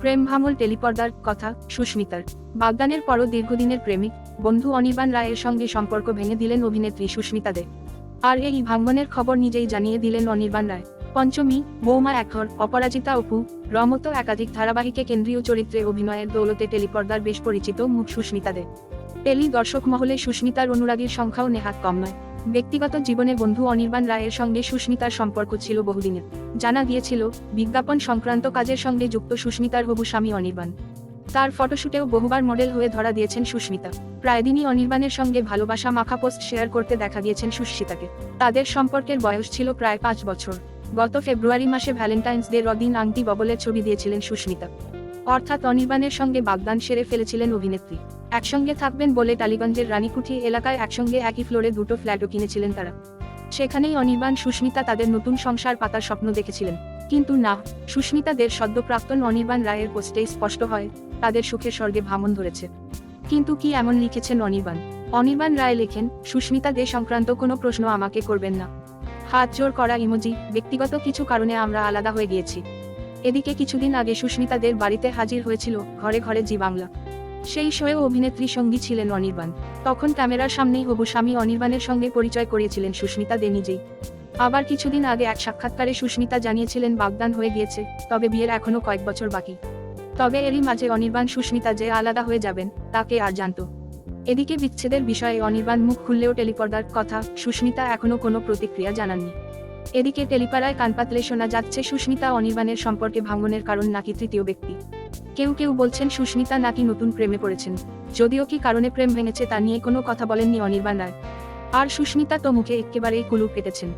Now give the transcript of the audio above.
প্রেম ভাঙল টেলিপর্দার কথা, সুস্মিতার। বাগদানের পরও দীর্ঘদিনের প্রেমিক, বন্ধু অনির্বাণ রায়ের সঙ্গে সম্পর্ক ভেঙে দিলেন অভিনেত্রী সুস্মিতা দে। আর এই ভাঙ্গনের খবর নিজেই জানিয়ে দিলেন অনির্বাণ রায়। পঞ্চমী, বৌমা একঘর, অপরাজিতা অপু, রমত একাধিক ধারাবাহিকে কেন্দ্রীয় চরিত্রে অভিনয়ের দৌলতে টেলিপর্দার বেশ পরিচিত মুখ সুস্মিতা দে। টেলি দর্শক মহলে সুস্মিতার অনুরাগীর সংখ্যাও নেহাত কম নয়। ব্যক্তিগত জীবনে বন্ধু অনির্বাণ রায়ের সঙ্গে সুস্মিতার সম্পর্ক ছিল বহুদিনের। জানা গিয়েছিল, বিজ্ঞাপন সংক্রান্ত কাজের সঙ্গে যুক্ত সুস্মিতার হবু স্বামী অনির্বাণ। তার ফটোশুটেও বহুবার মডেল হয়ে ধরা দিয়েছেন সুস্মিতা। প্রায় দিনই অনির্বাণের সঙ্গে ভালোবাসা মাখা পোস্ট শেয়ার করতে দেখা গিয়েছেন সুস্মিতাকে। তাদের সম্পর্কের বয়স ছিল প্রায় পাঁচ বছর। গত ফেব্রুয়ারি মাসে ভ্যালেন্টাইন্স ডে রদিন আংটি ববলের ছবি দিয়েছিলেন সুস্মিতা। অর্থাৎ অনির্বাণের সঙ্গে বাগদান সেরে ফেলেছিলেন অভিনেত্রী। একসঙ্গে থাকবেন বলে টালিগঞ্জের রানীকুঠি এলাকায় একসঙ্গে একই ফ্লোরে দুটো ফ্ল্যাটও কিনেছিলেন তারা। সেখানেই অনির্বাণ, সুস্মিতা তাদের নতুন সংসার পাতার স্বপ্ন দেখেছিলেন। কিন্তু না, সুস্মিতাদের সদ্য প্রাক্তন অনির্বাণ রায়ের পোস্টেই স্পষ্ট হয়, তাদের সুখের স্বর্গে ভামন ধরেছে। কিন্তু কি এমন লিখেছেন অনির্বাণ? অনির্বাণ রায় লেখেন, সুস্মিতা দে সংক্রান্ত কোনো প্রশ্ন আমাকে করবেন না। হাত জোর করা ইমোজি, ব্যক্তিগত কিছু কারণে আমরা আলাদা হয়ে গিয়েছি। এদিকে কিছুদিন আগে সুস্মিতাদের বাড়িতে হাজির হয়েছিল ঘরে ঘরে জি বাংলা সেই শোয়েও অভিনেত্রী সঙ্গী ছিলেন অনির্বাণ। তখন ক্যামেরার সামনেই হবু স্বামী অনির্বাণের সঙ্গে পরিচয় করিয়েছিলেন সুস্মিতা দে নিজেই। আবার কিছুদিন আগে এক সাক্ষাৎকারে সুস্মিতা জানিয়েছিলেন বাগদান হয়ে গিয়েছে, তবে বিয়ের এখনও কয়েক বছর বাকি। তবে এরই মাঝে অনির্বাণ সুস্মিতা যে আলাদা হয়ে যাবেন, তাকে আর জানত। এদিকে বিচ্ছেদের বিষয়ে অনির্বাণ মুখ খুললেও টেলিপর্দার কথা সুস্মিতা এখনও কোনো প্রতিক্রিয়া জানাননি। এদিকে টেলিপাড়ায় কান পাতলে শোনা যাচ্ছে সুস্মিতা অনির্বাণের সম্পর্কে ভাঙনের কারণ নাকি তৃতীয় ব্যক্তি। কেউ কেউ বলছেন সুস্মিতা নাকি নতুন প্রেমে পড়েছেন। যদিও কি কারণে প্রেম ভেঙেছে তা নিয়ে কোনো কথা বলেননি অনির্বাণ আর সুস্মিতা তো মুখে একেবারেই কুলুপ কেটেছেন।